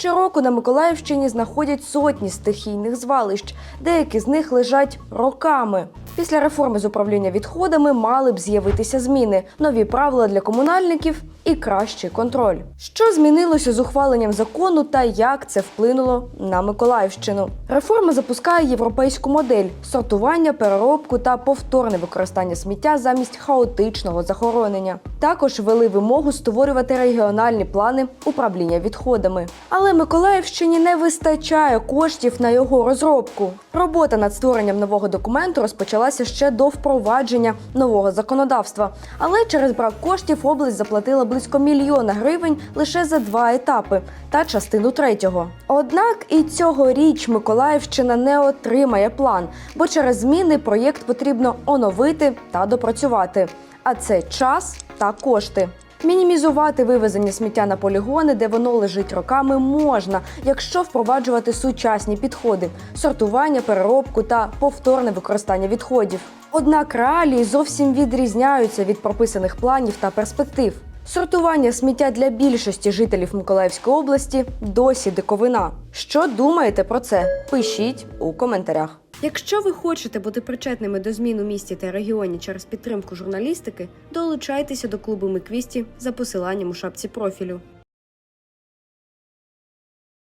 Щороку на Миколаївщині знаходять сотні стихійних звалищ. Деякі з них лежать роками. Після реформи з управління відходами мали б з'явитися зміни, нові правила для комунальників і кращий контроль. Що змінилося з ухваленням закону та як це вплинуло на Миколаївщину? Реформа запускає європейську модель сортування, переробку та повторне використання сміття замість хаотичного захоронення. Також ввели вимогу створювати регіональні плани управління відходами. Але Миколаївщині не вистачає коштів на його розробку. Робота над створенням нового документу розпочалася ще до впровадження нового законодавства. Але через брак коштів область заплатила близько мільйона гривень лише за два етапи та частину третього. Однак і цьогоріч Миколаївщина не отримає план, бо через зміни проєкт потрібно оновити та допрацювати. А це час та кошти. Мінімізувати вивезення сміття на полігони, де воно лежить роками, можна, якщо впроваджувати сучасні підходи сортування, переробку та повторне використання відходів. Однак реалії зовсім відрізняються від прописаних планів та перспектив. Сортування сміття для більшості жителів Миколаївської області досі диковина. Що думаєте про це? Пишіть у коментарях. Якщо ви хочете бути причетними до змін у місті та регіоні через підтримку журналістики, долучайтеся до клубу Миквісті за посиланням у шапці профілю.